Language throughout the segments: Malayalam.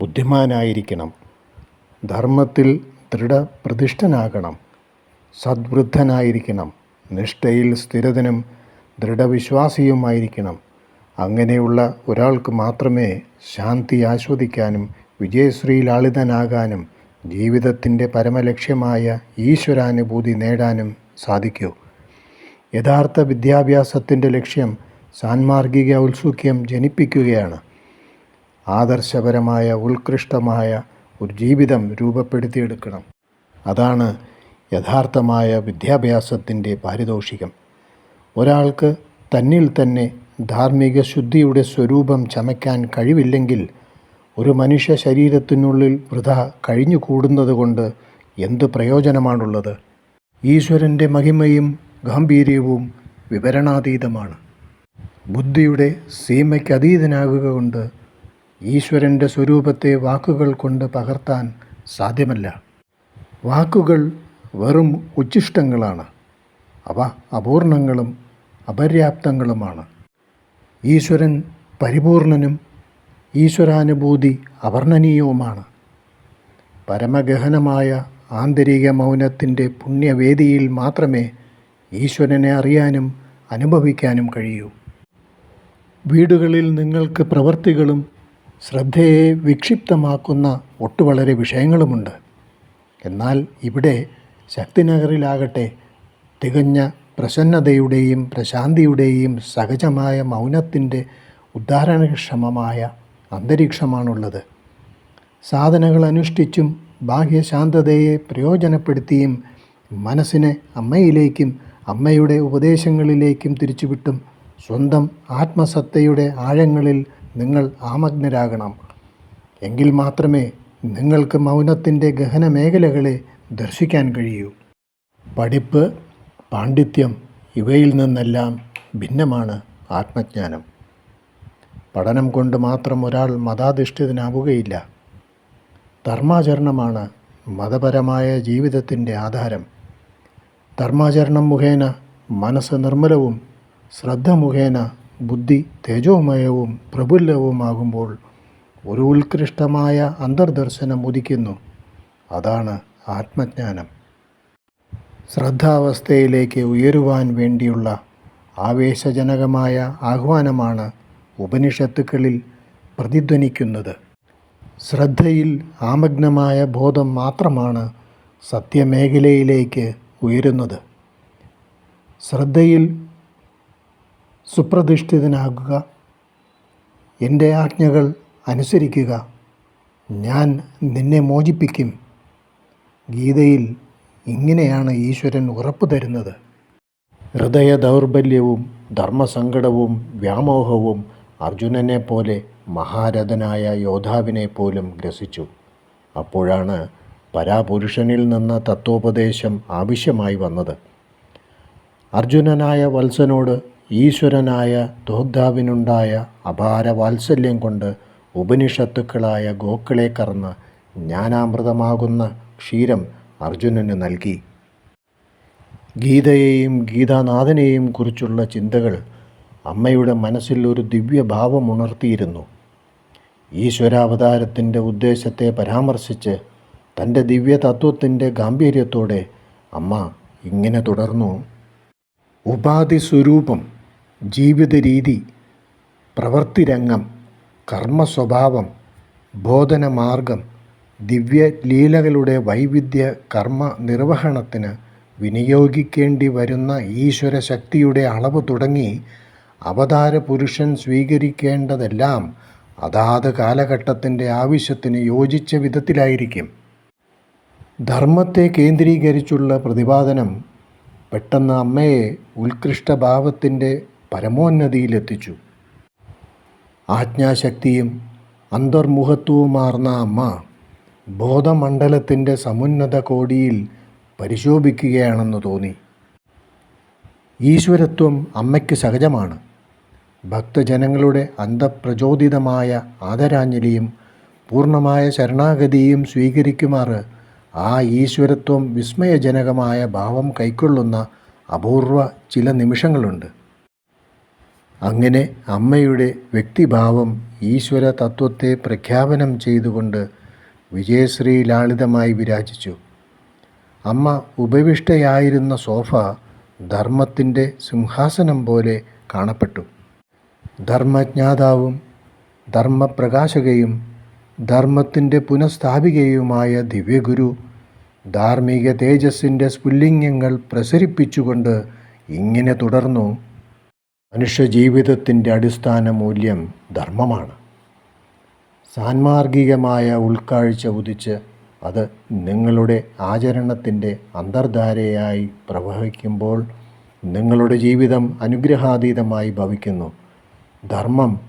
ബുദ്ധിമാനായിരിക്കണം. ധർമ്മത്തിൽ ദൃഢപ്രതിഷ്ഠനാകണം. സദ്വൃദ്ധനായിരിക്കണം. നിഷ്ഠയിൽ സ്ഥിരതനും ദൃഢവിശ്വാസിയുമായിരിക്കണം. അങ്ങനെയുള്ള ഒരാൾക്ക് മാത്രമേ ശാന്തി ആസ്വദിക്കാനും വിജയശ്രീലാളിതനാകാനും ജീവിതത്തിന്റെ പരമലക്ഷ്യമായ ഈശ്വരാനുഭൂതി നേടാനും സാധിക്കൂ. യഥാർത്ഥ വിദ്യാഭ്യാസത്തിന്റെ ലക്ഷ്യം സാൻമാർഗിക ഔത്സുഖ്യം ജനിപ്പിക്കുകയാണ്. ആദർശപരമായ ഉത്കൃഷ്ടമായ ഒരു ജീവിതം രൂപപ്പെടുത്തിയെടുക്കണം. അതാണ് യഥാർത്ഥമായ വിദ്യാഭ്യാസത്തിന്റെ പാരിതോഷികം. ഒരാൾക്ക് തന്നിൽ തന്നെ ധാർമ്മിക ശുദ്ധിയുടെ സ്വരൂപം ചമയ്ക്കാൻ കഴിവില്ലെങ്കിൽ ഒരു മനുഷ്യ ശരീരത്തിനുള്ളിൽ വൃഥ കഴിഞ്ഞുകൂടുന്നത് കൊണ്ട് എന്ത് പ്രയോജനമാണുള്ളത്? ഈശ്വരന്റെ മഹിമയും ഗാംഭീര്യവും വിവരണാതീതമാണ്. ബുദ്ധിയുടെ സീമയ്ക്കതീതനാകുക കൊണ്ട് ഈശ്വരന്റെ സ്വരൂപത്തെ വാക്കുകൾ കൊണ്ട് പകർത്താൻ സാധ്യമല്ല. വാക്കുകൾ വെറും ഉച്ഛിഷ്ടങ്ങളാണ് അവ അപൂർണങ്ങളും അപര്യാപ്തങ്ങളുമാണ്. ഈശ്വരൻ പരിപൂർണനും ഈശ്വരാനുഭൂതി അവർണനീയവുമാണ് പരമഗഹനമായ ആന്തരിക മൗനത്തിന്റെ പുണ്യവേദിയിൽ മാത്രമേ ഈശ്വരനെ അറിയാനും അനുഭവിക്കാനും കഴിയൂ. വീടുകളിൽ നിങ്ങൾക്ക് പ്രവൃത്തികളും ശ്രദ്ധയെ വിക്ഷിപ്തമാക്കുന്ന ഒട്ടുവളരെ വിഷയങ്ങളുമുണ്ട്. എന്നാൽ ഇവിടെ ശക്തിനഗറിലാകട്ടെ തികഞ്ഞ പ്രസന്നതയുടെയും പ്രശാന്തിയുടെയും സഹജമായ മൗനത്തിന്റെ ഉദ്ധാരണക്ഷമമായ അന്തരീക്ഷമാണുള്ളത്. സാധനങ്ങൾ അനുഷ്ഠിച്ചും ബാഹ്യശാന്തതയെ പ്രയോജനപ്പെടുത്തിയും മനസ്സിനെ അമ്മയിലേക്കും അമ്മയുടെ ഉപദേശങ്ങളിലേക്കും തിരിച്ചുവിട്ടും സ്വന്തം ആത്മസത്തയുടെ ആഴങ്ങളിൽ നിങ്ങൾ ആമഗ്നരാകണം. എങ്കിൽ മാത്രമേ നിങ്ങൾക്ക് മൗനത്തിന്റെ ഗഹന മേഖലകളെ ദർശിക്കാൻ കഴിയൂ. പഠിപ്പ് പാണ്ഡിത്യം ഇവയിൽ നിന്നെല്ലാം ഭിന്നമാണ് ആത്മജ്ഞാനം. പഠനം കൊണ്ട് മാത്രം ഒരാൾ മതാധിഷ്ഠിതനാവുകയില്ല. ധർമാചരണമാണ് മതപരമായ ജീവിതത്തിന്റെ ആധാരം. ധർമാചരണം മുഖേന മനസ്സ് നിർമ്മലവും ശ്രദ്ധ മുഖേന ബുദ്ധി തേജോമയവും പ്രഫുല്ലവുമാകുമ്പോൾ ഒരു ഉത്കൃഷ്ടമായ അന്തർദർശനം ഉദിക്കുന്നു. അതാണ് ആത്മജ്ഞാനം. ശ്രദ്ധാവസ്ഥയിലേക്ക് ഉയരുവാൻ വേണ്ടിയുള്ള ആവേശജനകമായ ആഹ്വാനമാണ് ഉപനിഷത്തുക്കളിൽ പ്രതിധ്വനിക്കുന്നത്. ശ്രദ്ധയിൽ ആമഗ്നമായ ബോധം മാത്രമാണ് സത്യമേഖലയിലേക്ക് ഉയരുന്നത്. ശ്രദ്ധയിൽ സുപ്രതിഷ്ഠിതനാകുക. എന്റെ ആജ്ഞകൾ അനുസരിക്കുക. ഞാൻ നിന്നെ മോചിപ്പിക്കും. ഗീതയിൽ ഇങ്ങനെയാണ് ഈശ്വരൻ ഉറപ്പു തരുന്നത്. ഹൃദയ ദൗർബല്യവും ധർമ്മസങ്കടവും വ്യാമോഹവും അർജുനനെ പോലെ മഹാരഥനായ യോദ്ധാവിനെ പോലും ഗ്രസിച്ചു. അപ്പോഴാണ് പരാപുരുഷനിൽ നിന്ന് തത്വോപദേശം ആവശ്യമായി വന്നത്. അർജുനനായ വത്സനോട് ഈശ്വരനായ ദോഗ്ധാവിനുണ്ടായ അപാര വാത്സല്യം കൊണ്ട് ഉപനിഷത്തുക്കളായ ഗോക്കളെ കറന്ന് ജ്ഞാനാമൃതമാകുന്ന ക്ഷീരം അർജുനന് നൽകി. ഗീതയെയും ഗീതാനാഥനെയും കുറിച്ചുള്ള ചിന്തകൾ അമ്മയുടെ മനസ്സിൽ ഒരു ദിവ്യഭാവം ഉണർത്തിയിരുന്നു. ഈശ്വരാവതാരത്തിന്റെ ഉദ്ദേശത്തെ പരാമർശിച്ച് തന്റെ ദിവ്യതത്വത്തിന്റെ ഗാംഭീര്യത്തോടെ അമ്മ ഇങ്ങനെ തുടർന്നു. ഉപാധി സ്വരൂപം ജീവിത രീതി പ്രവൃത്തിരംഗം കർമ്മസ്വഭാവം ബോധനമാർഗം ദിവ്യലീലകളുടെ വൈവിധ്യ കർമ്മ നിർവഹണത്തിന് വിനിയോഗിക്കേണ്ടി വരുന്ന ഈശ്വര ശക്തിയുടെ അളവ് തുടങ്ങി അവതാര പുരുഷൻ സ്വീകരിക്കേണ്ടതെല്ലാം അതാത് കാലഘട്ടത്തിന്റെ ആവശ്യത്തിന് യോജിച്ച വിധത്തിലായിരിക്കും. ധർമ്മത്തെ കേന്ദ്രീകരിച്ചുള്ള പ്രതിപാദനം പെട്ടെന്ന് അമ്മയെ ഉത്കൃഷ്ടഭാവത്തിന്റെ പരമോന്നതിയിലെത്തിച്ചു. ആജ്ഞാശക്തിയും അന്തർമുഖത്വവുമാർന്ന അമ്മ ബോധമണ്ഡലത്തിന്റെ സമുന്നത കോടിയിൽ പരിശോഭിക്കുകയാണെന്ന് തോന്നി. ഈശ്വരത്വം അമ്മയ്ക്ക് സഹജമാണ്. ഭക്തജനങ്ങളുടെ അന്തപ്രചോദിതമായ ആദരാഞ്ജലിയും പൂർണമായ ശരണാഗതിയും സ്വീകരിക്കുമാർ ആ ഈശ്വരത്വം വിസ്മയജനകമായ ഭാവം കൈക്കൊള്ളുന്ന അപൂർവ ചില നിമിഷങ്ങളുണ്ട്. അങ്ങനെ അമ്മയുടെ വ്യക്തിഭാവം ഈശ്വര തത്വത്തെ പ്രഖ്യാപനം ചെയ്തുകൊണ്ട് വിജയശ്രീ ലാളിതമായി വിരാജിച്ചു. അമ്മ ഉപവിഷ്ടയായിരുന്ന സോഫ ധർമ്മത്തിന്റെ സിംഹാസനം പോലെ കാണപ്പെട്ടു. ധർമ്മജ്ഞാതാവും ധർമ്മപ്രകാശകയും ധർമ്മത്തിന്റെ പുനഃസ്ഥാപികയുമായ ദിവ്യഗുരു ധാർമ്മിക തേജസ്സിന്റെ സ്ഫുല്ലിംഗങ്ങൾ പ്രസരിപ്പിച്ചുകൊണ്ട് ഇങ്ങനെ തുടർന്നു. മനുഷ്യജീവിതത്തിന്റെ അടിസ്ഥാന മൂല്യം ധർമ്മമാണ്. സാൻമാർഗികമായ ഉൾക്കാഴ്ച ഉദിച്ച് അത് നിങ്ങളുടെ ആചരണത്തിന്റെ അന്തർധാരയായി പ്രവഹിക്കുമ്പോൾ നിങ്ങളുടെ ജീവിതം അനുഗ്രഹാതീതമായി ഭവിക്കുന്നു. ധർമ്മം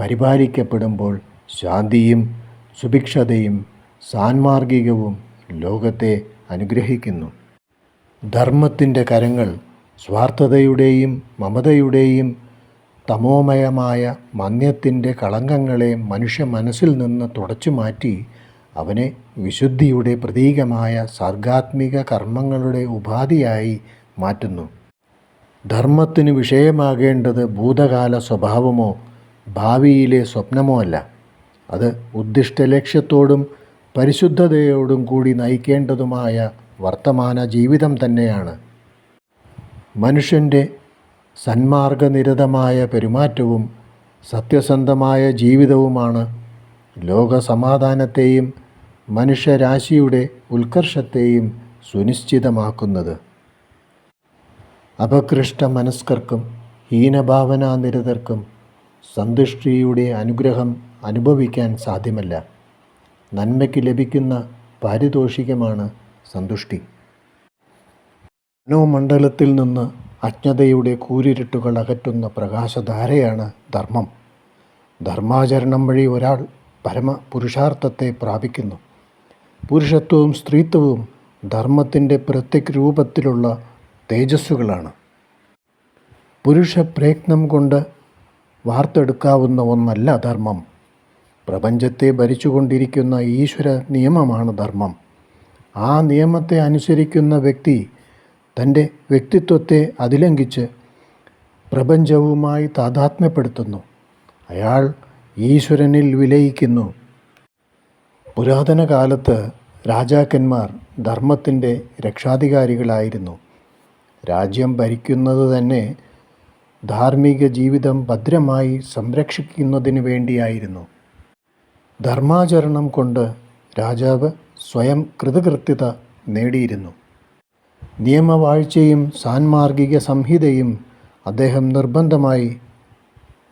പരിപാലിക്കപ്പെടുമ്പോൾ ശാന്തിയും സുഭിക്ഷതയും സാൻമാർഗികവും ലോകത്തെ അനുഗ്രഹിക്കുന്നു. ധർമ്മത്തിന്റെ കരങ്ങൾ സ്വാർത്ഥതയുടെയും മമതയുടെയും തമോമയമായ മന്യത്തിന്റെ കളങ്കങ്ങളെ മനുഷ്യ മനസ്സിൽ നിന്ന് തുടച്ചു മാറ്റി അവനെ വിശുദ്ധിയുടെ പ്രതീകമായ സർഗാത്മിക കർമ്മങ്ങളുടെ ഉപാധിയായി മാറ്റുന്നു. ധർമ്മത്തിന് വിഷയമാകേണ്ടത് ഭൂതകാല സ്വഭാവമോ ഭാവിയിലെ സ്വപ്നമോ അല്ല. അത് ഉദ്ദിഷ്ട ലക്ഷ്യത്തോടും പരിശുദ്ധതയോടും കൂടി നയിക്കേണ്ടതുമായ വർത്തമാന ജീവിതം തന്നെയാണ്. മനുഷ്യന്റെ സന്മാർഗനിരതമായ പെരുമാറ്റവും സത്യസന്ധമായ ജീവിതവുമാണ് ലോകസമാധാനത്തെയും മനുഷ്യരാശിയുടെ ഉത്കർഷത്തെയും സുനിശ്ചിതമാക്കുന്നത്. അപകൃഷ്ട മനസ്കർക്കും ഹീനഭാവനാനിരതർക്കും സന്തുഷ്ടിയുടെ അനുഗ്രഹം അനുഭവിക്കാൻ സാധ്യമല്ല. നന്മയ്ക്ക് ലഭിക്കുന്ന പാരിതോഷികമാണ് സന്തുഷ്ടി. മനോമണ്ഡലത്തിൽ നിന്ന് അജ്ഞതയുടെ കൂരിരുട്ടുകൾ അകറ്റുന്ന പ്രകാശധാരയാണ് ധർമ്മം. ധർമാചരണം വഴി ഒരാൾ പരമ പുരുഷാർത്ഥത്തെ പ്രാപിക്കുന്നു. പുരുഷത്വവും സ്ത്രീത്വവും ധർമ്മത്തിന്റെ പ്രത്യക് രൂപത്തിലുള്ള തേജസ്സുകളാണ്. പുരുഷ പ്രയത്നം കൊണ്ട് വാർത്തെടുക്കാവുന്ന ഒന്നല്ല ധർമ്മം. പ്രപഞ്ചത്തെ ഭരിച്ചുകൊണ്ടിരിക്കുന്ന ഈശ്വര നിയമമാണ് ധർമ്മം. ആ നിയമത്തെ അനുസരിക്കുന്ന വ്യക്തി തന്റെ വ്യക്തിത്വത്തെ അതിലംഘിച്ച് പ്രപഞ്ചവുമായി താതാത്മ്യപ്പെടുത്തുന്നു. അയാൾ ഈശ്വരനിൽ വിലയിക്കുന്നു. പുരാതന കാലത്ത് രാജാക്കന്മാർ ധർമ്മത്തിന്റെ രക്ഷാധികാരികളായിരുന്നു. രാജ്യം ഭരിക്കുന്നത് തന്നെ ധാർമ്മിക ജീവിതം ഭദ്രമായി സംരക്ഷിക്കുന്നതിന് വേണ്ടിയായിരുന്നു. ധർമാചരണം കൊണ്ട് രാജാവ് സ്വയം കൃതകൃത്യത നേടിയിരുന്നു. നിയമവാഴ്ചയും സാൻമാർഗിക സംഹിതയും അദ്ദേഹം നിർബന്ധമായി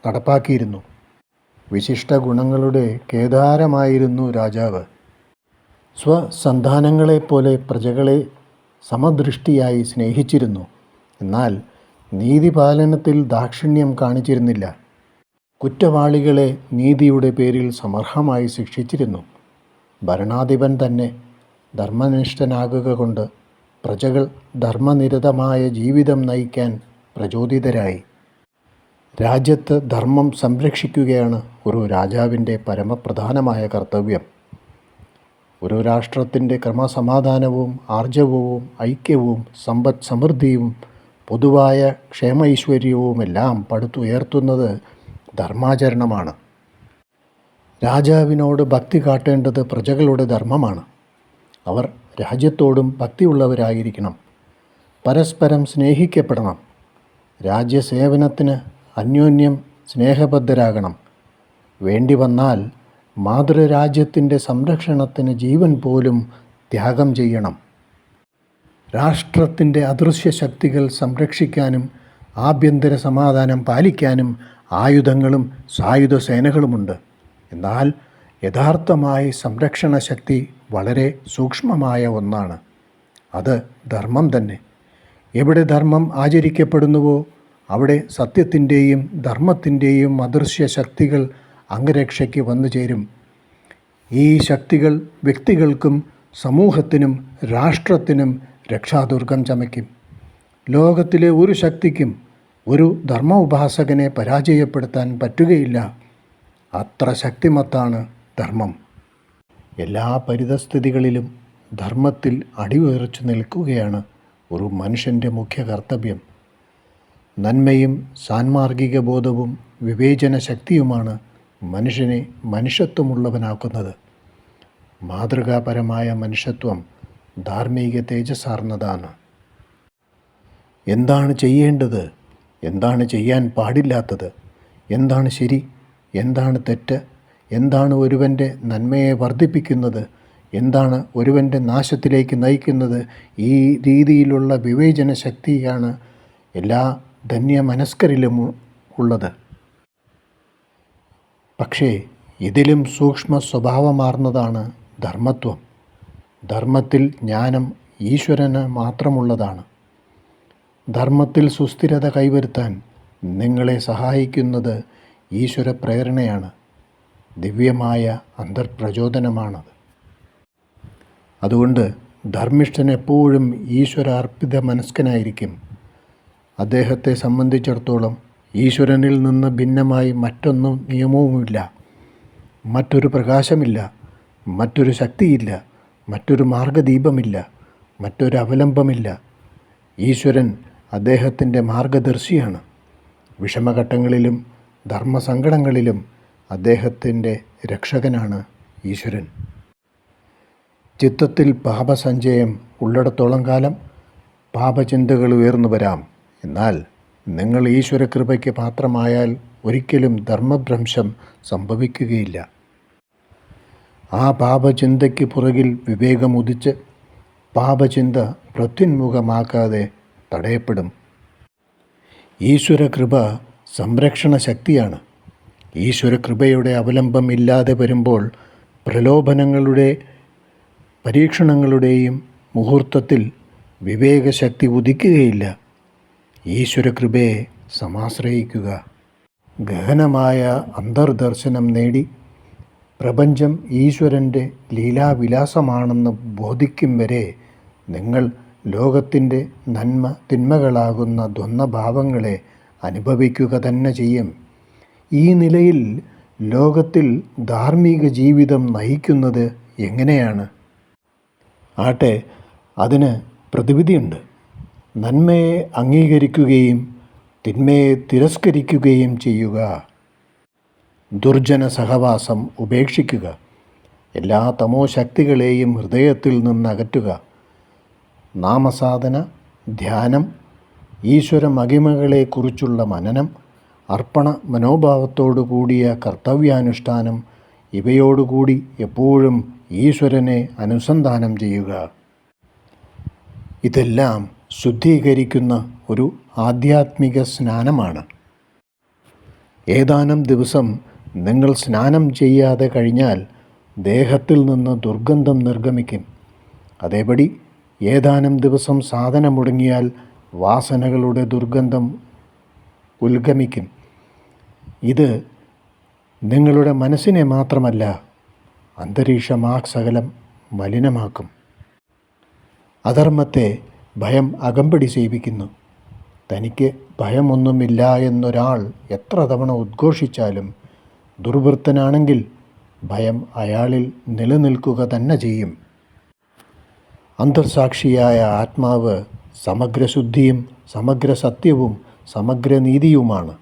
നടപ്പാക്കിയിരുന്നു. വിശിഷ്ട ഗുണങ്ങളുടെ കേദാരമായിരുന്നു രാജാവ്. സ്വസന്താനങ്ങളെപ്പോലെ പ്രജകളെ സമദൃഷ്ടിയായി സ്നേഹിച്ചിരുന്നു. എന്നാൽ നീതിപാലനത്തിൽ ദാക്ഷിണ്യം കാണിച്ചിരുന്നില്ല. കുറ്റവാളികളെ നീതിയുടെ പേരിൽ സമർഹമായി ശിക്ഷിച്ചിരുന്നു. ഭരണാധിപൻ തന്നെ ധർമ്മനിഷ്ഠനാകുക കൊണ്ട് പ്രജകൾ ധർമ്മനിരതമായ ജീവിതം നയിക്കാൻ പ്രചോദിതരായി. രാജ്യത്ത് ധർമ്മം സംരക്ഷിക്കുകയാണ് ഒരു രാജാവിന്റെ പരമപ്രധാനമായ കർത്തവ്യം. ഒരു രാഷ്ട്രത്തിന്റെ ക്രമസമാധാനവും ആർജവവും ഐക്യവും സമ്പദ് സമൃദ്ധിയും പൊതുവായ ക്ഷേമൈശ്വര്യവുമെല്ലാം പടുത്തുയർത്തുന്നത് ധർമാചരണമാണ്. രാജാവിനോട് ഭക്തി കാട്ടേണ്ടത് പ്രജകളുടെ ധർമ്മമാണ്. അവർ രാജ്യത്തോടും ഭക്തിയുള്ളവരായിരിക്കണം. പരസ്പരം സ്നേഹിക്കപ്പെടണം. രാജ്യസേവനത്തിന് അന്യോന്യം സ്നേഹബദ്ധരാകണം. വേണ്ടി വന്നാൽ മാതൃരാജ്യത്തിന്റെ സംരക്ഷണത്തിന് ജീവൻ പോലും ത്യാഗം ചെയ്യണം. രാഷ്ട്രത്തിന്റെ അദൃശ്യ ശക്തികൾ സംരക്ഷിക്കാനും ആഭ്യന്തര സമാധാനം പാലിക്കാനും ആയുധങ്ങളും സായുധ സേനകളുമുണ്ട്. എന്നാൽ യഥാർത്ഥമായി സംരക്ഷണ ശക്തി വളരെ സൂക്ഷ്മമായ ഒന്നാണ്. അത് ധർമ്മം തന്നെ. എവിടെ ധർമ്മം ആചരിക്കപ്പെടുന്നുവോ അവിടെ സത്യത്തിന്റെയും ധർമ്മത്തിന്റെയും അദൃശ്യ ശക്തികൾ അംഗരക്ഷയ്ക്ക് വന്നു ചേരും. ഈ ശക്തികൾ വ്യക്തികൾക്കും സമൂഹത്തിനും രാഷ്ട്രത്തിനും രക്ഷാദുർഗം ചമയ്ക്കും. ലോകത്തിലെ ഒരു ശക്തിക്കും ഒരു ധർമ്മ ഉപാസകനെ പരാജയപ്പെടുത്താൻ പറ്റുകയില്ല. അത്ര ശക്തിമത്താണ് ധർമ്മം. എല്ലാ പരിതസ്ഥിതികളിലും ധർമ്മത്തിൽ അടിയുറച്ചു നിൽക്കുകയാണ് ഒരു മനുഷ്യന്റെ മുഖ്യ കർത്തവ്യം. നന്മയും സാൻമാർഗിക ബോധവും വിവേചന ശക്തിയുമാണ് മനുഷ്യനെ മനുഷ്യത്വമുള്ളവനാക്കുന്നത്. മാതൃകാപരമായ മനുഷ്യത്വം ധാർമ്മിക തേജസ്സാർന്നതാണ്. എന്താണ് ചെയ്യേണ്ടത്? എന്താണ് ചെയ്യാൻ പാടില്ലാത്തത്? എന്താണ് ശരി? എന്താണ് തെറ്റ്? എന്താണ് ഒരുവന്റെ നന്മയെ വർദ്ധിപ്പിക്കുന്നത്? എന്താണ് ഒരുവന്റെ നാശത്തിലേക്ക് നയിക്കുന്നത്? ഈ രീതിയിലുള്ള വിവേചന ശക്തിയാണ് എല്ലാ ധന്യമനസ്കരിലും ഉള്ളത്. പക്ഷേ ഇതിലും സൂക്ഷ്മ സ്വഭാവമാർന്നതാണ് ധർമ്മത്വം. ധർമ്മത്തിൽ ജ്ഞാനം ഈശ്വരന് മാത്രമുള്ളതാണ്. ധർമ്മത്തിൽ സുസ്ഥിരത കൈവരുത്താൻ നിങ്ങളെ സഹായിക്കുന്നത് ഈശ്വര പ്രേരണയാണ് ദിവ്യമായ അന്തർപ്രചോദനമാണത്. അതുകൊണ്ട് ധർമ്മിഷ്ഠൻ എപ്പോഴും ഈശ്വരാർപ്പിത മനസ്കനായിരിക്കും അദ്ദേഹത്തെ സംബന്ധിച്ചിടത്തോളം ഈശ്വരനിൽ നിന്ന് ഭിന്നമായി മറ്റൊന്നും നിയമവുമില്ല. മറ്റൊരു പ്രകാശമില്ല മറ്റൊരു ശക്തിയില്ല മറ്റൊരു മാർഗദീപമില്ല മറ്റൊരു അവലംബമില്ല. ഈശ്വരൻ അദ്ദേഹത്തിന്റെ മാർഗദർശിയാണ്. വിഷമഘട്ടങ്ങളിലും ധർമ്മസങ്കടങ്ങളിലും അദ്ദേഹത്തിന്റെ രക്ഷകനാണ് ഈശ്വരൻ. ചിത്തത്തിൽ പാപസഞ്ചയം ഉള്ളിടത്തോളം കാലം പാപചിന്തകൾ ഉയർന്നു വരാം. എന്നാൽ നിങ്ങൾ ഈശ്വരകൃപയ്ക്ക് പാത്രമായാൽ ഒരിക്കലും ധർമ്മഭ്രംശം സംഭവിക്കുകയില്ല. ആ പാപചിന്തയ്ക്ക് പുറകിൽ വിവേകമുദിച്ച് പാപചിന്ത പ്രത്യുന്മുഖമാക്കാതെ തടയപ്പെടും. ഈശ്വരകൃപ സംരക്ഷണ ശക്തിയാണ് ഈശ്വരകൃപയുടെ അവലംബം ഇല്ലാതെ വരുമ്പോൾ പ്രലോഭനങ്ങളുടെ പരീക്ഷണങ്ങളുടെയും മുഹൂർത്തത്തിൽ വിവേകശക്തി ഉദിക്കുകയില്ല. ഈശ്വരകൃപയെ സമാശ്രയിക്കുക. ഗഹനമായ അന്തർദർശനം നേടി. പ്രപഞ്ചം ഈശ്വരന്റെ ലീലാവിലാസമാണെന്ന് ബോധിക്കും വരെ നിങ്ങൾ ലോകത്തിന്റെ നന്മ തിന്മകളാകുന്ന ദ്വന്ദ്ഭാവങ്ങളെ അനുഭവിക്കുക തന്നെ ചെയ്യും. ഈ നിലയിൽ ലോകത്തിൽ ധാർമ്മിക ജീവിതം നയിക്കുന്നത് എങ്ങനെയാണ്? ആട്ടെ അതിന് പ്രതിവിധിയുണ്ട്. നന്മയെ അംഗീകരിക്കുകയും തിന്മയെ തിരസ്കരിക്കുകയും ചെയ്യുക. ദുർജന സഹവാസം ഉപേക്ഷിക്കുക. എല്ലാ തമോ ശക്തികളെയും ഹൃദയത്തിൽ നിന്ന് അകറ്റുക നാമസാധന ധ്യാനം ഈശ്വര മഹിമകളെക്കുറിച്ചുള്ള മനനം അർപ്പണ മനോഭാവത്തോടു കൂടിയ കർത്തവ്യാനുഷ്ഠാനം ഇവയോടുകൂടി എപ്പോഴും ഈശ്വരനെ അനുസന്ധാനം ചെയ്യുക. ഇതെല്ലാം ശുദ്ധീകരിക്കുന്ന ഒരു ആധ്യാത്മിക സ്നാനമാണ്. ഏതാനും ദിവസം നിങ്ങൾ സ്നാനം ചെയ്യാതെ കഴിഞ്ഞാൽ ദേഹത്തിൽ നിന്ന് ദുർഗന്ധം നിർഗമിക്കും. അതേപടി ഏതാനും ദിവസം സാധന മുടങ്ങിയാൽ വാസനകളുടെ ദുർഗന്ധം ഉത്ഗമിക്കും. ഇത് നിങ്ങളുടെ മനസ്സിനെ മാത്രമല്ല അന്തരീക്ഷമാസകലം മലിനമാക്കും. അധർമ്മത്തെ ഭയം അകമ്പടി സേവിക്കുന്നു. തനിക്ക് ഭയമൊന്നുമില്ല എന്നൊരാൾ എത്ര തവണ ഉദ്ഘോഷിച്ചാലും ദുർവൃത്തനാണെങ്കിൽ ഭയം അയാളിൽ നിലനിൽക്കുക തന്നെ ചെയ്യും. അന്തർസാക്ഷിയായ ആത്മാവ് സമഗ്രശുദ്ധിയും സമഗ്രസത്യവും സമഗ്രനീതിയുമാണ്.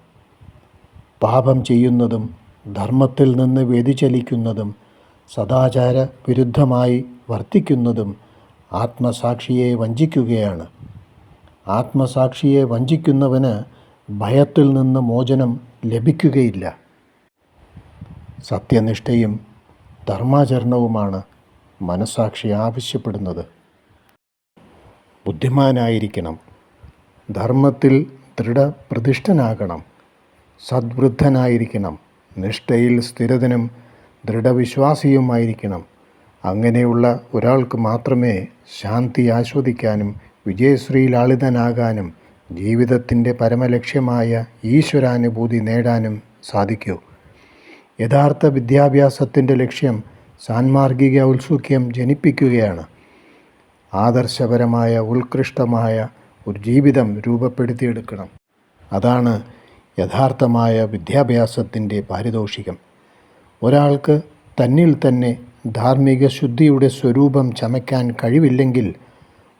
പാപം ചെയ്യുന്നതും ധർമ്മത്തിൽ നിന്ന് വ്യതിചലിക്കുന്നതും സദാചാര വിരുദ്ധമായി വർത്തിക്കുന്നതും ആത്മസാക്ഷിയെ വഞ്ചിക്കുകയാണ്. ആത്മസാക്ഷിയെ വഞ്ചിക്കുന്നവന് ഭയത്തിൽ നിന്ന് മോചനം ലഭിക്കുകയില്ല. സത്യനിഷ്ഠയും ധർമാചരണവുമാണ് മനസാക്ഷി ആവശ്യപ്പെടുന്നത്. ബുദ്ധിമാനായിരിക്കണം. ധർമ്മത്തിൽ ദൃഢപ്രതിഷ്ഠനാകണം. സദ്വൃദ്ധനായിരിക്കണം. നിഷ്ഠയിൽ സ്ഥിരതനും ദൃഢവിശ്വാസിയുമായിരിക്കണം. അങ്ങനെയുള്ള ഒരാൾക്ക് മാത്രമേ ശാന്തി ആസ്വദിക്കാനും വിജയശ്രീലാളിതനാകാനും ജീവിതത്തിന്റെ പരമലക്ഷ്യമായ ഈശ്വരാനുഭൂതി നേടാനും സാധിക്കൂ. യഥാർത്ഥ വിദ്യാഭ്യാസത്തിന്റെ ലക്ഷ്യം സാൻമാർഗിക ഔത്സുഖ്യം ജനിപ്പിക്കുകയാണ്. ആദർശപരമായ ഉത്കൃഷ്ടമായ ഒരു ജീവിതം രൂപപ്പെടുത്തിയെടുക്കണം. അതാണ് യഥാർത്ഥമായ വിദ്യാഭ്യാസത്തിന്റെ പാരിതോഷികം. ഒരാൾക്ക് തന്നിൽ തന്നെ ധാർമ്മിക ശുദ്ധിയുടെ സ്വരൂപം ചമയ്ക്കാൻ കഴിവില്ലെങ്കിൽ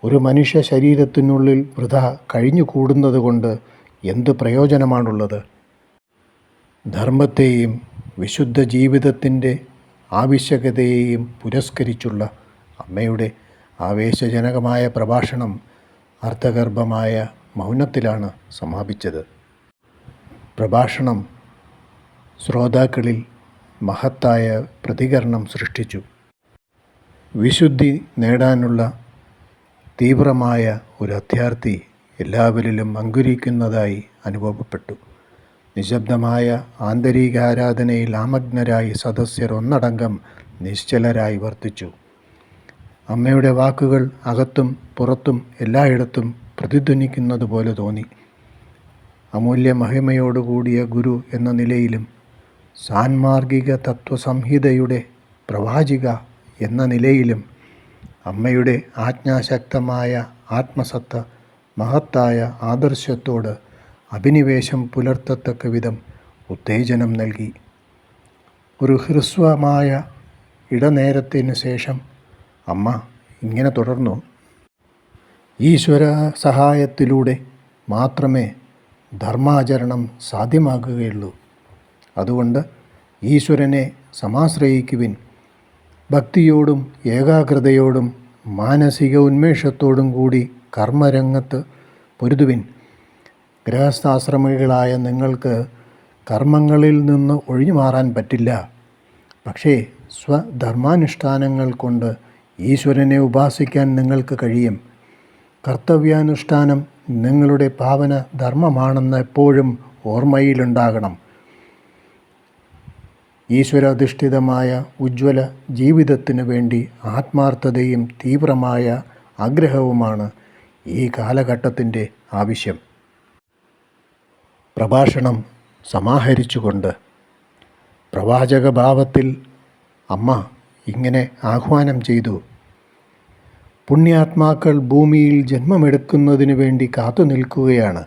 ഒരു മനുഷ്യ ശരീരത്തിനുള്ളിൽ വൃഥ കഴിഞ്ഞുകൂടുന്നത് കൊണ്ട് എന്ത് പ്രയോജനമാണുള്ളത്? ധർമ്മത്തെയും വിശുദ്ധ ജീവിതത്തിന്റെ ആവശ്യകതയെയും പുരസ്കരിച്ചുള്ള അമ്മയുടെ ആവേശജനകമായ പ്രഭാഷണം അർത്ഥഗർഭമായ മൗനത്തിലാണ് സമാപിച്ചത്. പ്രഭാഷണം ശ്രോതാക്കളിൽ മഹത്തായ പ്രതികരണം സൃഷ്ടിച്ചു. വിശുദ്ധി നേടാനുള്ള തീവ്രമായ ഒരു അത്യാർത്ഥി എല്ലാവരിലും അങ്കുരിക്കുന്നതായി അനുഭവപ്പെട്ടു. നിശബ്ദമായ ആന്തരിക ആരാധനയിൽ ആമഗ്നരായി സദസ്യർ ഒന്നടങ്കം നിശ്ചലരായി വർത്തിച്ചു. അമ്മയുടെ വാക്കുകൾ അകത്തും പുറത്തും എല്ലായിടത്തും പ്രതിധ്വനിക്കുന്നത് പോലെ തോന്നി. അമൂല്യ മഹിമയോടുകൂടിയ ഗുരു എന്ന നിലയിലും സാൻമാർഗിക തത്വസംഹിതയുടെ പ്രവാചിക എന്ന നിലയിലും അമ്മയുടെ ആജ്ഞാശക്തമായ ആത്മസത്ത മഹത്തായ ആദർശത്തോട് അഭിനിവേശം പുലർത്തത്തക്ക വിധം ഉത്തേജനം നൽകി. ഒരു ഹ്രസ്വമായ ഇടനേരത്തിന് ശേഷം അമ്മ ഇങ്ങനെ തുടർന്നു. ഈശ്വര സഹായത്തിലൂടെ മാത്രമേ ധർമാചരണം സാധ്യമാകുകയുള്ളൂ അതുകൊണ്ട് ഈശ്വരനെ സമാശ്രയിക്കുവിൻ. ഭക്തിയോടും ഏകാഗ്രതയോടും മാനസിക ഉന്മേഷത്തോടും കൂടി കർമ്മരംഗത്ത് പൊരുതുവിൻ. ഗൃഹസ്ഥാശ്രമികളായ നിങ്ങൾക്ക് കർമ്മങ്ങളിൽ നിന്ന് ഒഴിഞ്ഞു മാറാൻ പറ്റില്ല. പക്ഷേ സ്വധർമാനുഷ്ഠാനങ്ങൾ കൊണ്ട് ഈശ്വരനെ ഉപാസിക്കാൻ നിങ്ങൾക്ക് കഴിയും. കർത്തവ്യാനുഷ്ഠാനം നിങ്ങളുടെ പാവന ധർമ്മമാണെന്ന് എപ്പോഴും ഓർമ്മയിലുണ്ടാകണം. ഈശ്വരാധിഷ്ഠിതമായ ഉജ്ജ്വല ജീവിതത്തിനു വേണ്ടി ആത്മാർത്ഥതയും തീവ്രമായ ആഗ്രഹവുമാണ് ഈ കാലഘട്ടത്തിന്റെ ആവശ്യം. പ്രഭാഷണം സമാഹരിച്ചുകൊണ്ട് പ്രവാചക ഭാവത്തിൽ അമ്മ ഇങ്ങനെ ആഹ്വാനം ചെയ്തു. പുണ്യാത്മാക്കൾ ഭൂമിയിൽ ജന്മമെടുക്കുന്നതിനു വേണ്ടി കാത്തു നിൽക്കുകയാണ്.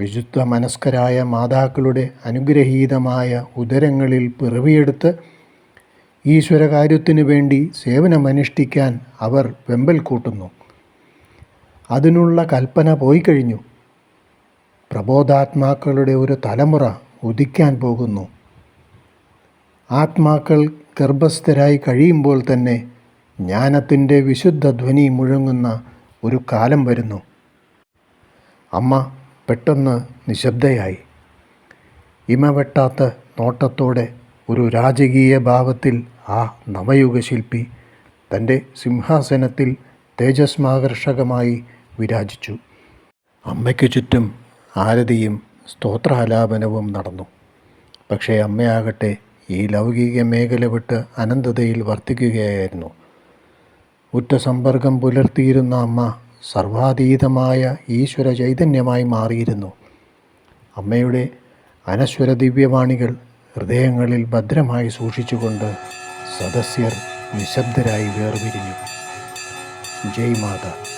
വിശുദ്ധ മനസ്കരായ മാതാക്കളുടെ അനുഗ്രഹീതമായ ഉദരങ്ങളിൽ പിറവിയെടുത്ത് ഈശ്വരകാര്യത്തിനു വേണ്ടി സേവനമനുഷ്ഠിക്കാൻ അവർ വെമ്പൽ കൂട്ടുന്നു. അതിനുള്ള കൽപ്പന പോയി കഴിഞ്ഞു. പ്രബോധാത്മാക്കളുടെ ഒരു തലമുറ ഉദിക്കാൻ പോകുന്നു. ആത്മാക്കൾ ഗർഭസ്ഥരായി കഴിയുമ്പോൾ തന്നെ ജ്ഞാനത്തിന്റെ വിശുദ്ധ ധ്വനി മുഴങ്ങുന്ന ഒരു കാലം വരുന്നു. അമ്മ പെട്ടെന്ന് നിശബ്ദയായി. ഇമവെട്ടാത്ത നോട്ടത്തോടെ ഒരു രാജകീയ ഭാവത്തിൽ ആ നവയുഗശില്പി തന്റെ സിംഹാസനത്തിൽ തേജസ്മാകർഷകമായി വിരാജിച്ചു. അമ്മയ്ക്ക് ചുറ്റും ആരതിയും സ്തോത്രാലാപനവും നടന്നു. പക്ഷേ അമ്മയാകട്ടെ ഈ ലൗകിക മേഖല വിട്ട് അനന്തതയിൽ വർത്തിക്കുകയായിരുന്നു. ഉറ്റ സമ്പർക്കം പുലർത്തിയിരുന്ന അമ്മ സർവാതീതമായ ഈശ്വര ചൈതന്യമായി മാറിയിരുന്നു. അമ്മയുടെ അനശ്വര ദിവ്യവാണികൾ ഹൃദയങ്ങളിൽ ഭദ്രമായി സൂക്ഷിച്ചുകൊണ്ട് സദസ്യർ നിശബ്ദരായി വേർപിരിഞ്ഞു. ജയ് മാത.